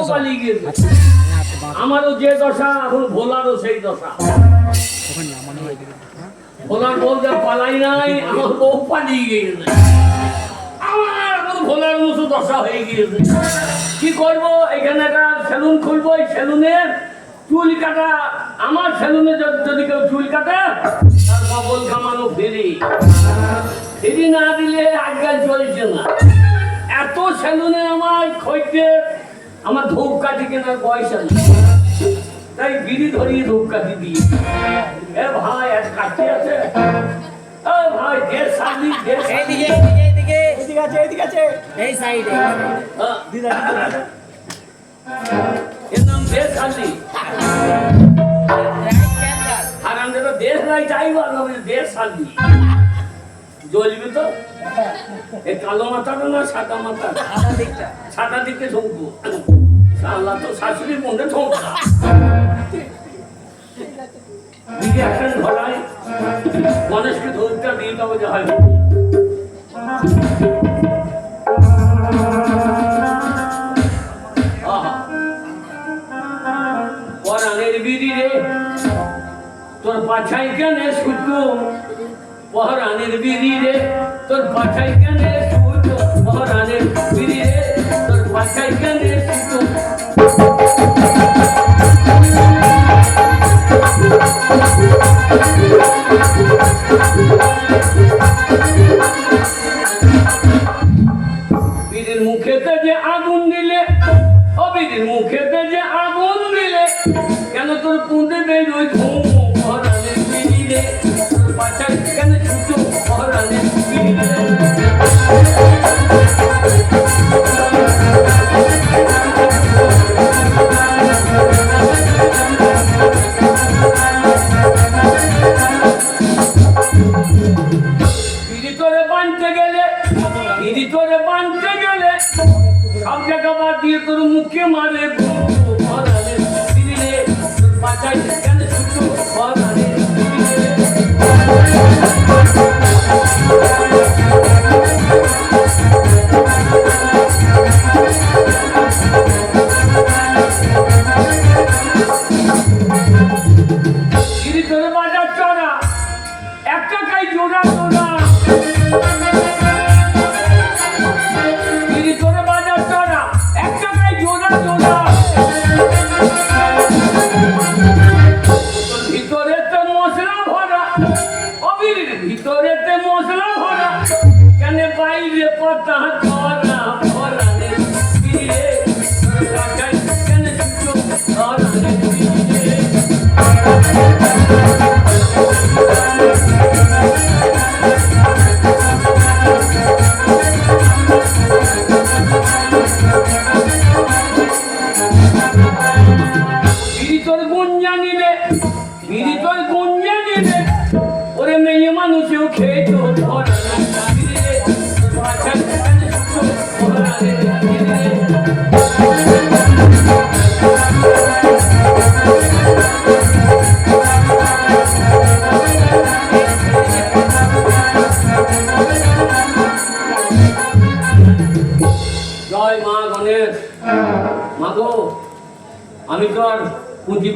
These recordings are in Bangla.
পালিয়ে আমারও যে দশা এখন ভোলারও সেই দশা। ভোলার বউ যা পালাই নাই আমার বউ পালিয়ে গিয়েছে। আমার এখন ভোলার মতো দশা হয়ে গিয়েছে। কি করব? এখানে একটা সেলুন খুলবো এই সেলুনের চুল কাটা। আমার সেলুনে যদি- কেউ চুল কাটে তার বগল কামানো ফেরি। ফেরি না দিলে আজকাল চলছে না। এত সেলুনে আমার খইতে আমার ধূপকাঠি কেনার পয়সা নেই তাই বিড়ি ধরিয়ে ধূপকাঠি দিই। এ ভাই এক কাঠি আছে। এ ভাই দেশ সালি দেশ সালি। এইদিকে এইদিকে এইদিকে। আছে এদিকে আছে। এই সাইডে। হ্যাঁ, দিদা দিদা এর নাম দেশ সালি আর আমাদের তো দেশ নাই চাইব আর আমাদের দেশ সালি জ্বলবি তো? এই কালো মাথাটা না সাদা মাথা? সাদা দিকটা। সাদা দিকে ঠুকবো আল্লাহ তো শাশুড়ির মধ্যে ঠোকা একটা ধরাই গণেশকে ধরতে দিয়ে দেবো যে হয়। পরাণের বিড়ি রে, তোর পাছাই কেনে শুধু পহরানের বিড়ি রে, তোর পাছাই কেনে শুধু পহরানের বিড়ি রে, তোর পাছাই কেনে শুধু মুখেতে যে আগুন দিলে, ও মুখেতে যে আগুন দিলে, কেন তোর পুঁতে বেরোয় ধুম? পহরানের বিড়ি রে তোর কেন শুধু পহরানের বিড়ি রে তোরে না একটা কাই জোড়া জোড়া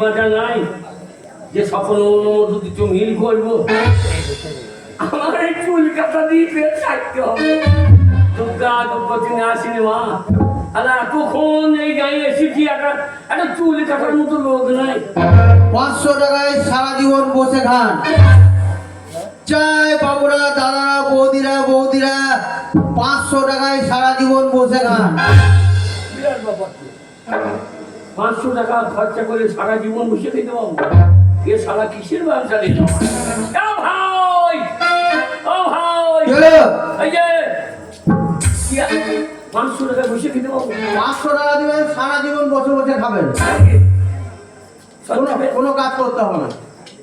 বাজার নাই যে সফল অনুমোদিত কিছু মিল করব আমার এই চুল কাটা দিয়ে পেট থাকতে হবে। দুর্গা দুর্গতিনে আসিনি মা। আলা এতক্ষণ এই গায়ে এসেছি একটা একটা চুল কাটার মতো লোক নাই। পাঁচশো টাকায় সারা জীবন বসে খান। চাই বাবুরা দাদারা বৌদিরা বৌদিরা পাঁচশো টাকায় সারা জীবন বসে খান। বিরাট ব্যাপার তো। পাঁচশো টাকা খরচা করে সারা জীবন বসে খেতে পাবো এ সারা কিসের ব্যবসা নিল ভাই! ও ভাই! এই যে পাঁচশো টাকা বসে খেতে পাবো পাঁচশো টাকা দিবেন সারা জীবন বসে বসে খাবেন। কোনো কাজ করতে হবে না।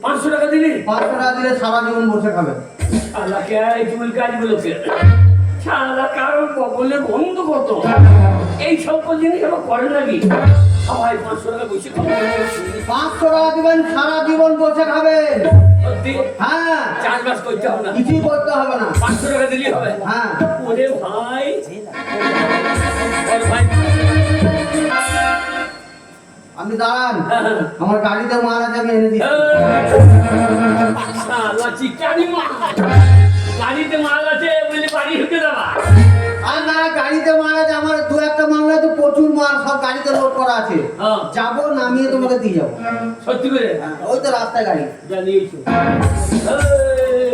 পাঁচশো টাকা দিলি? পাঁচশো টাকা দিলে সারা জীবন বসে খাবেন। আল্লাহ কে সারা কারোর বগলে বন্ধ কত? এই সব জিনিস আবার করে নাকি? সবাই পাঁচশো টাকা বসে খাব। পাঁচশো টাকা দিবেন সারা জীবন বসে খাবেন হ্যাঁ। চাষবাস করতে হবে না। কিছুই করতে হবে না। পাঁচশো টাকা দিলেই হবে। হ্যাঁ। ওরে ভাই। আপনি দাঁড়ান। আমার গাড়িতে মারা আমি এনে দিই চিকানি গাড়িতে মাল আছে বলে বাড়ি ঢুকে আর না গাড়িতে মাল আছে আমার দু একটা মাল তো প্রচুর মাল সব গাড়িতে করা আছে। যাব নামিয়ে তোমাকে দিয়ে যাব। সত্যি করে? হ্যাঁ, ওই তো রাস্তায় গাড়ি। জানিয়েছো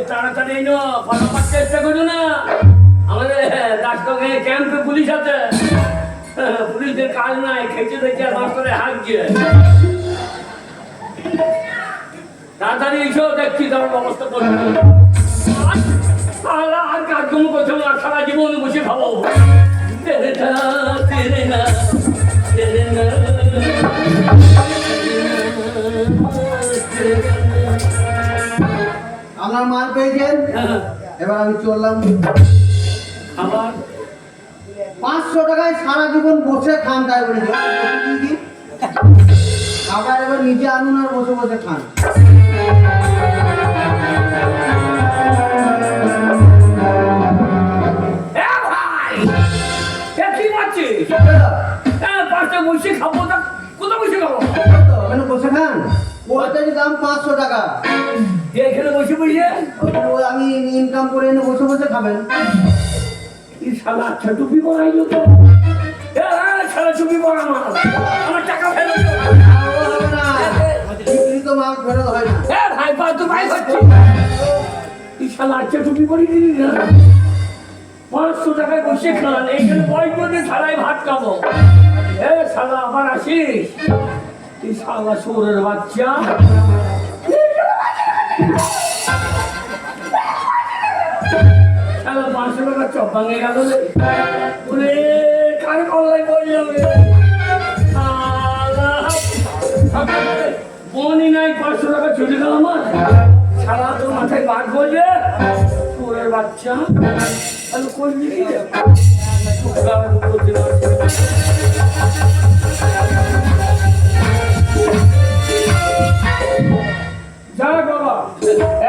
তাড়াতাড়ি এনো ফটাফট চেষ্টা করো না। আমাদের রাষ্ট্রকে ক্যাম্পে পুলিশ আছে। পুলিশদের কাজ নাই খেতে দেখে মাস্টারে হাঁকছে তাড়াতাড়ি এসো দেখছি তোমার করব আর করছ সারা জীবন বসে খাব তেরে তেরে না আপনার মাল পেয়েছেন এবার আমি চললাম। আবার পাঁচশো টাকায় সারা জীবন বসে খান তাই বলে। আবার এবার নিজে আনুন আর বসে বসে খান। ভাই কি মারছিস বসে খাব না কোথায় বসে খাব? মানে বসে খান ওইটারই দাম পাঁচশো টাকা। এখানে বসে বসে? আমি ইনকাম করে এনে বসে বসে খাবেন। শালা আচ্ছা টুপি পরাই তো? এ শালা টুপি পরা মাল। আমার টাকা ফেরত তো মাল ফেরত হয় না। ভাই পা তো ভাই শালা আচ্ছা টুপি দিলি না পাঁচশো টাকায় বসে খান এইখানে মধ্যে শালায় ভাত খাব। এ শালা আবার আসিস এই শালা শোরের বাচ্চা। শালা পাঁচশো টাকা চপ ভাঙে গেল রে। কার কল্লাই বললাম শালা বনি নাই, পাঁচশো টাকা চলে গেল আমার। সারা তোর মাথায় বাদ বলবে চোরের বাচ্চা। তাহলে করবি কি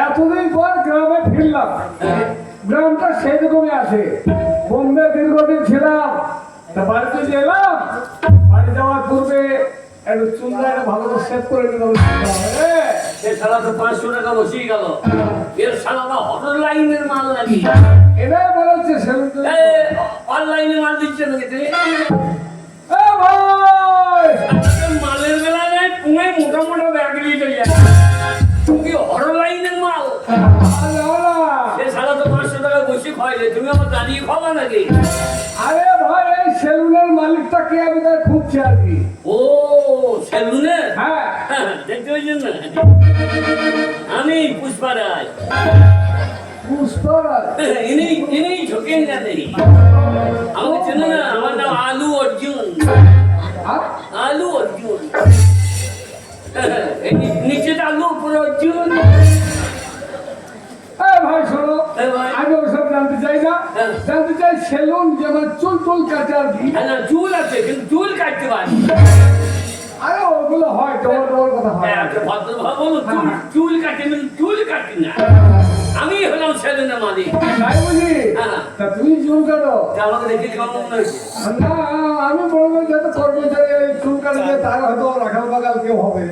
এতদিন পর গ্রামে ফিরলাম। গ্রামটা সেরকমই আছে। বোম্বে দীর্ঘদিন ছিলাম। বাড়িতে যে এলাম, বাড়ি যাওয়ার পূর্বে একটু একটা ভালো করে সেভ করে নিলাম। সে শালা তো পাঁচশো টাকা বসেই গেল। এর শালা বা লাইনের মাল লাগি এটাই বলা হচ্ছে অনলাইনে মাল দিচ্ছে নাকি তুই মালের বেলা পুঙে মোটা মোটা ব্যাগ নিয়ে চলে যায় তুমি অনলাইনের লাইনের মাল আর যাও না। সে শালা তো পাঁচশো টাকা বসে খাইলে তুমি আমার দাঁড়িয়ে খাবা নাকি আরে ভাই এই সেলুনের মালিকটাকে আমি তাই খুঁজছি আর কি? ও সেলুনে হ্যাঁ। দেখতে না? আমি ইনি ইনি ঝোঁকেন না দেখি আমাকে চেনো না আমার নাম আলু অর্জুন। আলু অর্জুন। এই নি- নিচেটা আলু উপরে অর্জুন। ভাই শোনো। আমি ওসব জানতে চাই না। হ্যাঁ। জানতে চাই সেলুন যেমন চুল টুল কাটে আর কি হ্যাঁ, চুল আছে কিন্তু চুল কাটতে পারি। আরে ওগুলো হয় ডবল ডবল কথা হয়। হ্যাঁ, ভদ্রভাবে বলো চুল চুল কাটি চুল কাটি না। আমি হলাম সেলুনের মালিক। তাই বুঝি হ্যাঁ। তা তুমি চুল কাটো। তা আমাকে দেখে কেমন না আমি যত কর্মচারী চুল কাটবে তার হয়তো রাখাল বাগাল কেউ হবে।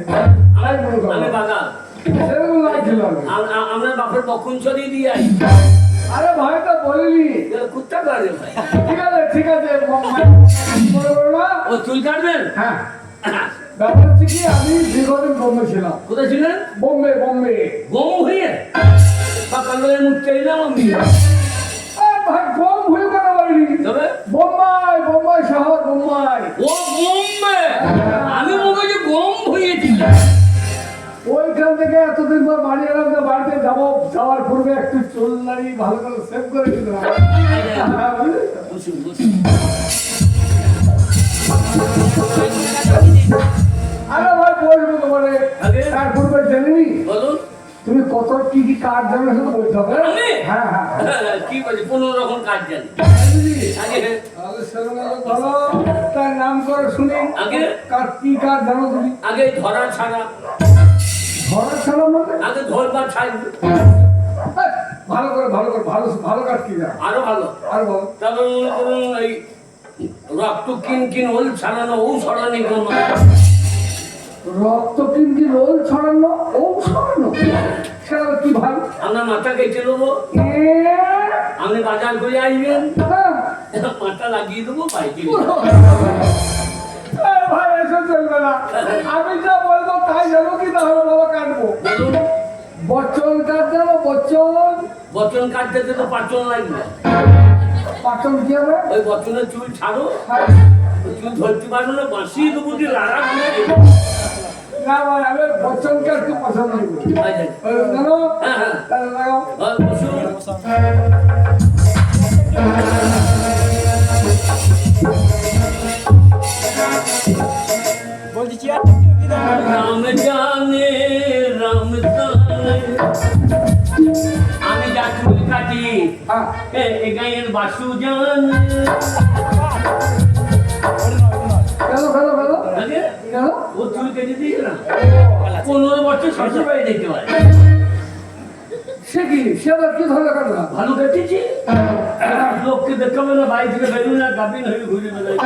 মনে আমি বাগান আমরা বাপের বক্ষণ ছড়িয়ে দিয়ে আই আরে ভাই তো বলিনি কুত্তা করে ভাই। ঠিক আছে ঠিক আছে ও চুল কাটবেন হ্যাঁ। ব্যাপার হচ্ছে কি আমি দীর্ঘদিন বোম্বে ছিলাম। কোথায় ছিলেন? বোম্বে বোম্বে। গম হয়ে? আমি ভাই গম হয়ে কেন বলিনি বোম্বাই বোম্বাই শহর বোম্বাই। ও গমবে আমি মনে যে গম হয়েছি। ওইখান থেকে এতদিন পর বাড়ি এলাম যে বাড়িতে যাব। যাওয়ার পূর্বে একটু চুল দাঁড়িয়ে ভালো করে সেভ করে হ্যাঁ, আরে ভাই বলব তোমারে তার পূর্বে জেনে বলুন। তুমি কত কি কি কাজ জানো সেটা বলতে হবে। হ্যাঁ হ্যাঁ কি বলছি পনেরো রকম কাজ জানি। ভালো। তার নাম করে শুনি। আগে? কার কি কাজ জানো তুমি? আগে ধরা ছাড়া। ছাড়া মানে আগে ধরবার ভালো করে ভালো করে ভালো ভালো কাজ কি আরও ভালো। আর এই রক্ত কিন কিন ওল ছাড়ানো ও ছড়ানি কোনো রক্ত কিনকি রোল ছড়ানো ও ছড়ানো? সেটা কি ভাই আপনার মাথা কেটে দেবো। আপনি বাজার করে আসবেন। হ্যাঁ। মাথা লাগিয়ে দেবো বাইকে ভাই এসে চলবে না। আমি যা বলব তাই জানো কি তাহলে বাবা কাটবো। বচ্চন কাট যাব বচ্চন বচন। কাটতে তো পাচন লাগবে। পাচন কি হবে? ওই বচনের চুল ছাড়ো। চুল ধরতে পারব না বাঁশি দেবো করে দেবো। না ভাই আমি বচ্চন কাটতে পছন্দ করি। রাম জানে রাম আমি যা চুল কাটি হ্যাঁ এ গায়ের বাসু জানে। ও চুল কেটে দিয়েছে না পনেরো বছর শ্বশুর বাড়ি দেখতে পারে সে কি? সে আবার কি কথা? ভালো কেটেছি? লোককে দেখাবে না বাড়ি থেকে বেরোবে না গাবিন হয়ে ঘুরে বেড়াই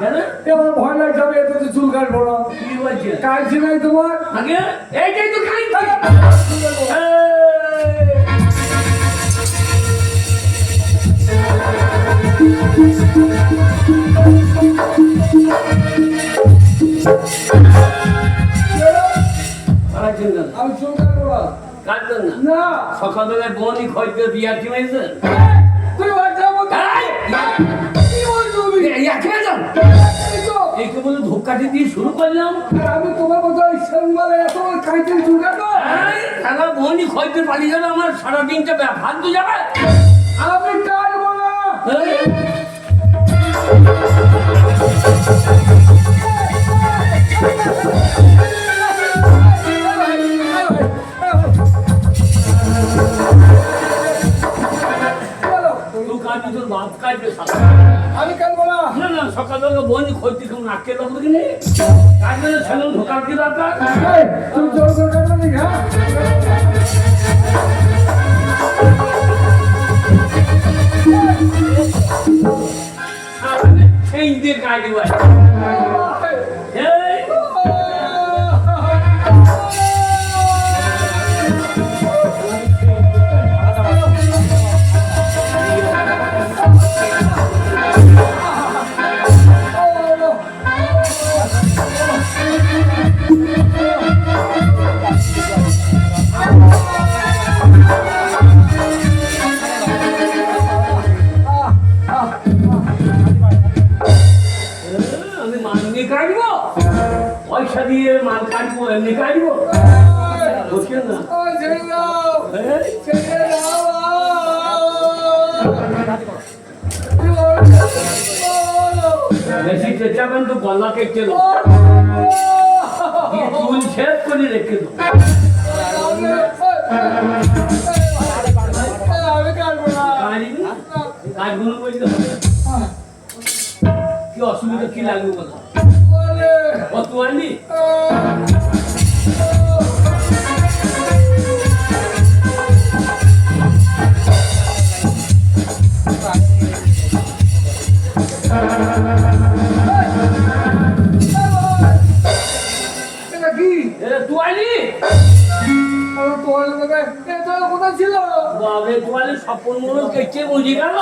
হবে না কেন এ আমার ভয় লাগছে আমি এত চুল কাটবো না। কি বলছে? কাটছি নাই তোমার? আগে? এইটাই তো কেন? আমি চুল কাটবো না। কাটবেন না। না। সকালবেলায় বনি খয়তে বিয়ার কি মেয়েছে তুই বাচ্চা মতো কি বলছো তুমি? বলে ধূপকাঠি দিয়ে শুরু করলাম। আমি তোমার মতো এত কাটো বনি খয়তে পালিয়ে যাবে আমার সারা দিনটা ফালতু যাবে? আমি না কাটবি তোর বাপ কাটবে। সকালবেলা বনি খয়তে কেমন আটকে দেবো কিনে কাটবে না ছেলে ঢোকার কি দরকার? তুই জোর নি হ্যাঁ? এই দিয়ে কাটবে পয়সা দিয়ে মান কাটবো এমনি কাটবো? বুঝছেন না? তো গলা কেটে চুল ছেদ করে রেখে বলতে হবে। কি অসুবিধা কি লাগবে বলো? ছিল? বাবে তোয়ালি স্বপন মনে কেটে বুঝে গেল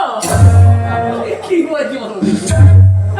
কি বলছি বলো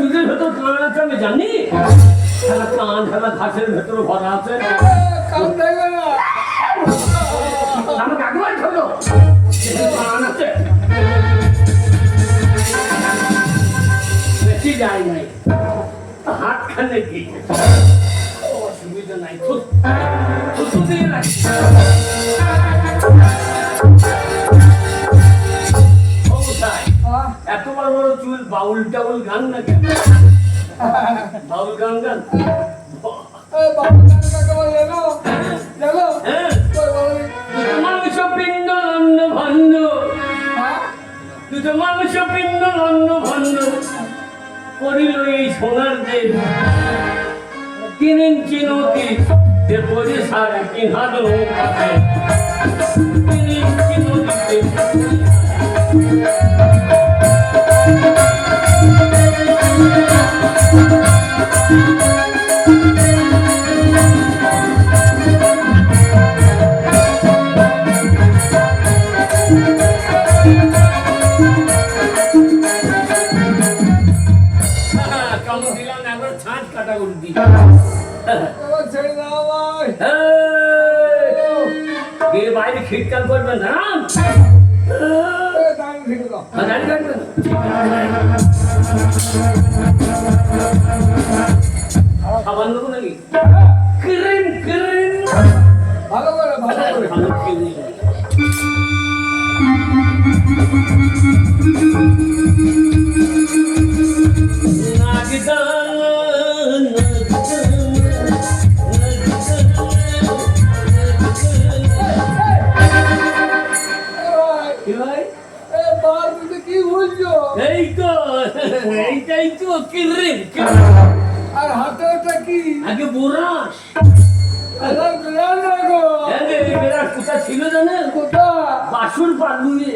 চুলের ভেতর কান আছে আমি জানি। খেলা কান, খেলা ঘাসের ভেতরে ভরা আছে। আমাকে নাই। হাত খানে কি অসুবিধা নাই। বাউল টাউল গান না কেন? বাউল গান গান। হ্যাঁ। হ্যাঁ? দুটো মাংস পিণ্ড অন্ন ভণ্ড করিল এই সোনার ইঞ্চি নদী যে পরে সারা নৌকাতে। তিন বাইরে খিটকাল করবেন না এই দাঁড়িয়ে থেকে দাও দাঁড়িয়ে কাটবেন সাবান দেবো নাকি ক্রিম ক্রিম ভালো আর হাতে ওটা কি? আগে বোরাস। ছিল জানেন? কোথা বাসুর পালুয়ে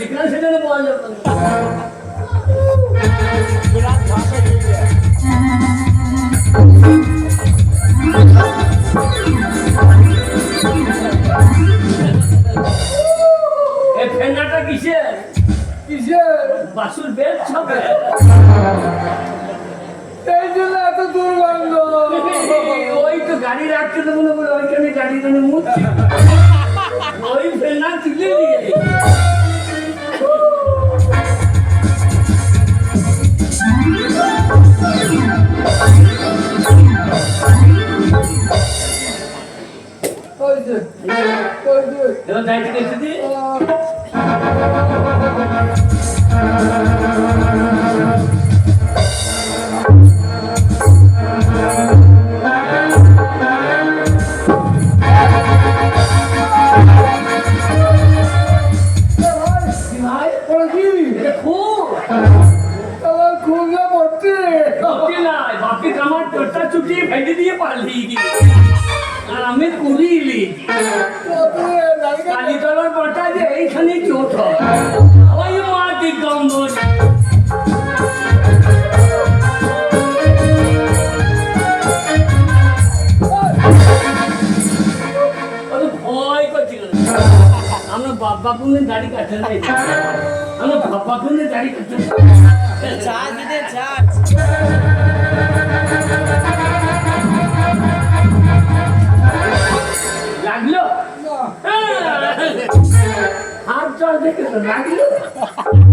যেখানে সেখানে পাওয়া যাবে। ফেনাটা কিসের? বাসুর বেদ ছবে। ওই মা দিগম্বর ও তো ভয় করছিল আমরা বাবা পুনে দাড়ি কাটতে আমরা বাবা পুনে দাড়ি কাটতে চা দিতে চার্জ হাত জল দেখে তো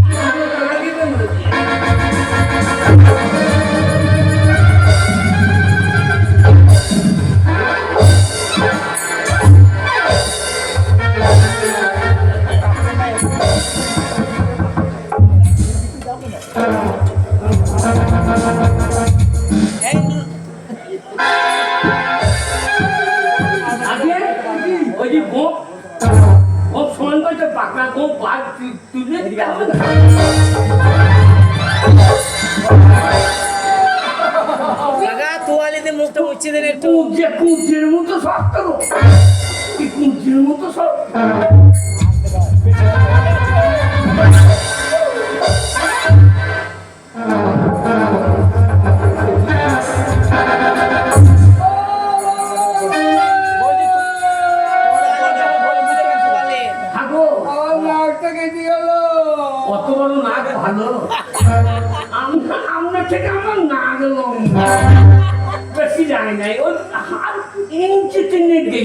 তুলে দিতে হবে না। কাকা তোয়ালে দিয়ে মুখটা মুছে দেন একটু কুঞ্চের মতো শক্ত কুঞ্চির মতো শক্ত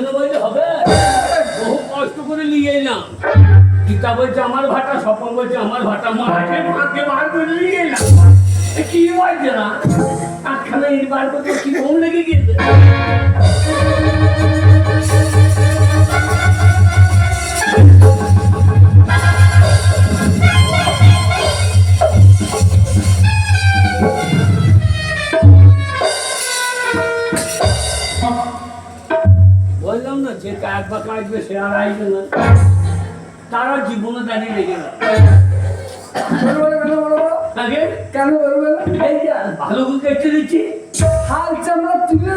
বিক্রি বললে হবে? বহু কষ্ট করে নিয়ে গীতা বলছে আমার ভাটা স্বপন বলছে আমার ভাটা মাঠে মাঠে বার করে নিয়ে এ কি বলছে না? আটখানা ইট বার করতে কি কম লেগে গিয়েছে সে আর আইবে না। তারা জীবনে দাঁড়িয়ে লেগে না। কেন বলো আগে কেন না এই ভালো করে দিচ্ছি। হাল চামড়া তুলে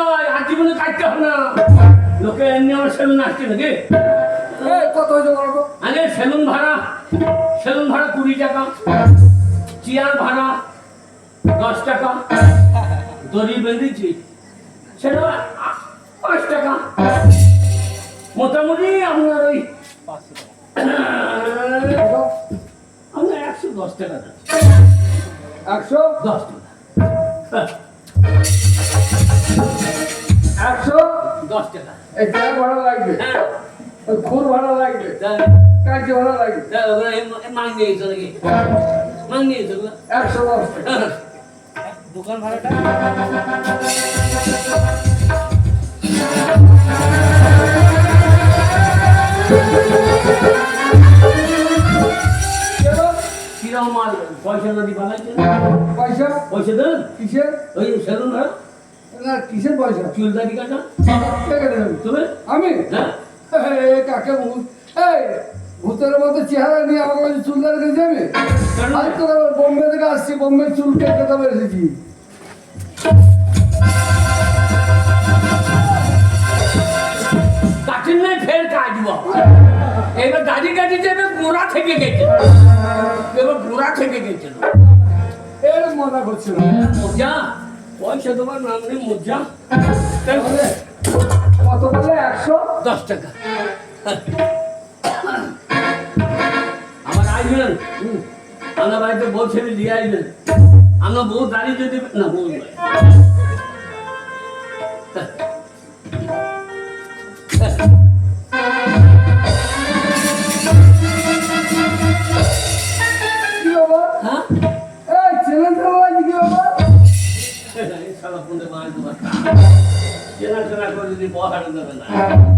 নয় আর জীবনে কাটতে হবে লোকে এমনি আমার সেলুন আসছে নাকি? কত হয়েছে বলো তো? আগে সেলুন ভাড়া সেলুন ভাড়া কুড়ি টাকা, চেয়ার ভাড়া দশ টাকা, দড়ি বেঁধেছি। সেটা পাঁচ টাকা। মোটামুটি আপনার ওই? আপনার একশো দশ টাকা একশো? দশ টাকা। একশো? দশ টাকা। এই ট্যাব ভাড়া লাগবে। হ্যাঁ। খুর ভাড়া লাগবে। কাজে ভাড়া লাগবে। দেন, ওগুলো এম- এম মাং নিয়েছো নাকি? মাং নিয়েছো একশো দশ টাকা। দোকান ভাড়াটা? পয়সা কিসের পয়সা চুল দাড়ি কাটা তুমি আমি হ্যাঁ কাকে ভূত এই ভূতের মতো চেহারা নিয়ে চুল দাঁড়িয়ে কেন? আমি তো বোম্বে থেকে আসছি বোম্বে চুল কেটে এসেছি এবার দাড়ি কাটি যাবে গোড়া থেকে গেছে। এবার গোড়া থেকে গেছে। এর মজা করছিল। মজা? পয়সা তোমার নাম নেই মজা? তাহলে কত বলে? একশো? দশ টাকা। আমার আসবেন আমার বাড়িতে বউ ছেলে দিয়ে আসবেন আমরা বউ দাঁড়িয়ে যদি না বউ নয়। চেনা করে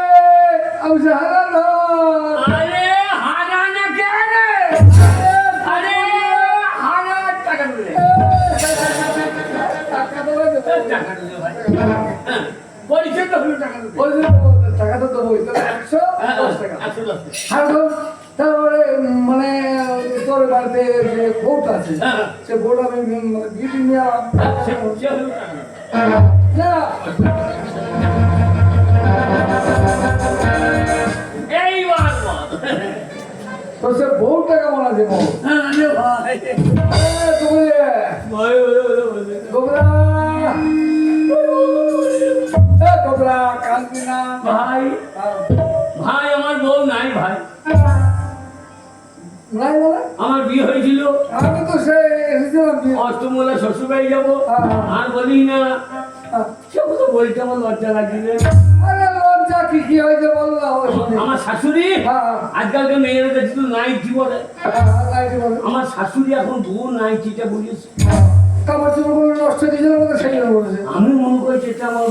আরে হারানা কে রে? আরে হারা টাকা দিলে টাকা দিলে ভাই পরিচয় তো হলো টাকা দিলে টাকা তো দেবো একশো দশ টাকা তারপরে মানে তোর বাড়িতে যে আছে। সে ভোট আমি নিয়ে তো সে বউ টাকা মনে আছে বউ? হ্যাঁ, আরে ভাই। তুমি ভাই, ভাই, ভাই, ভাই। গোবরা এ গোবরা কান্দি না। ভাই ভাই আমার বউ নাই ভাই। নাই বলে? আমার বিয়ে হয়েছিল। আমি তো এসেছিলাম অষ্টমূলা শ্বশুরবাড়ি যাব। আর বলি না। সে কথা বলতে আমার লজ্জা লাগছে আরে লজ্জা কি কি হয়েছে বলল আমার শাশুড়ি? হ্যাঁ। আজকালকার মেয়েরা তো নাইটি বলে? হ্যাঁ, লাইটে বলো? আমার শাশুড়ি এখন বউ নাইটিটা বলেছে। কাপড় চোপড় নষ্ট হয়ে গেছিল সেই বলেছে? আমি মনে করছি এটা আমার